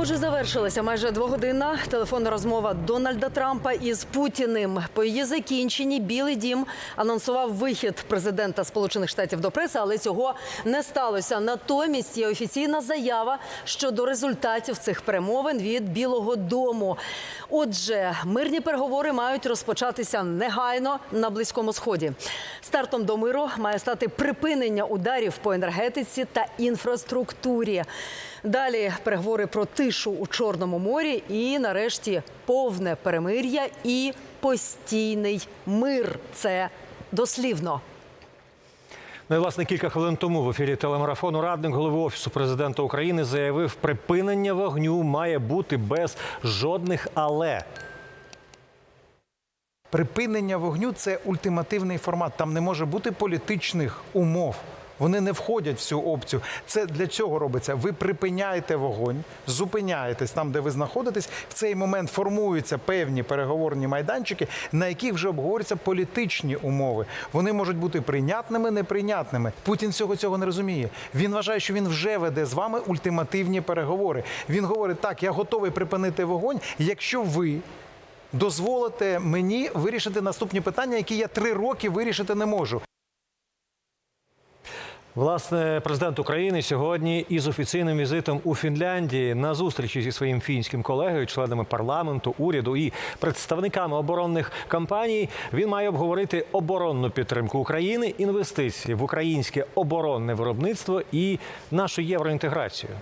Отже, завершилася майже двогодинна телефонна розмова Дональда Трампа із Путіним. По її закінченні Білий Дім анонсував вихід президента Сполучених Штатів до преси, але цього не сталося. Натомість є офіційна заява щодо результатів цих перемовин від Білого Дому. Отже, мирні переговори мають розпочатися негайно на близькому сході. Стартом до миру має стати припинення ударів по енергетиці та інфраструктурі. Далі переговори про тишу у Чорному морі і, нарешті, повне перемир'я і постійний мир. Це дослівно. Ну і власне кілька хвилин тому в ефірі телемарафону радник голови офісу президента України заявив, припинення вогню має бути без жодних але. Припинення вогню це ультимативний формат. Там не може бути політичних умов. Вони не входять в цю опцію. Це для цього робиться. Ви припиняєте вогонь, зупиняєтесь там, де ви знаходитесь. В цей момент формуються певні переговорні майданчики, на яких вже обговорюються політичні умови. Вони можуть бути прийнятними, неприйнятними. Путін всього цього не розуміє. Він вважає, що він вже веде з вами ультимативні переговори. Він говорить: так, я готовий припинити вогонь, якщо ви дозволите мені вирішити наступні питання, які я три роки вирішити не можу. Власне, президент України сьогодні із офіційним візитом у Фінляндії на зустрічі зі своїм фінським колегою, членами парламенту, уряду і представниками оборонних компаній. Він має обговорити оборонну підтримку України, інвестиції в українське оборонне виробництво і нашу євроінтеграцію.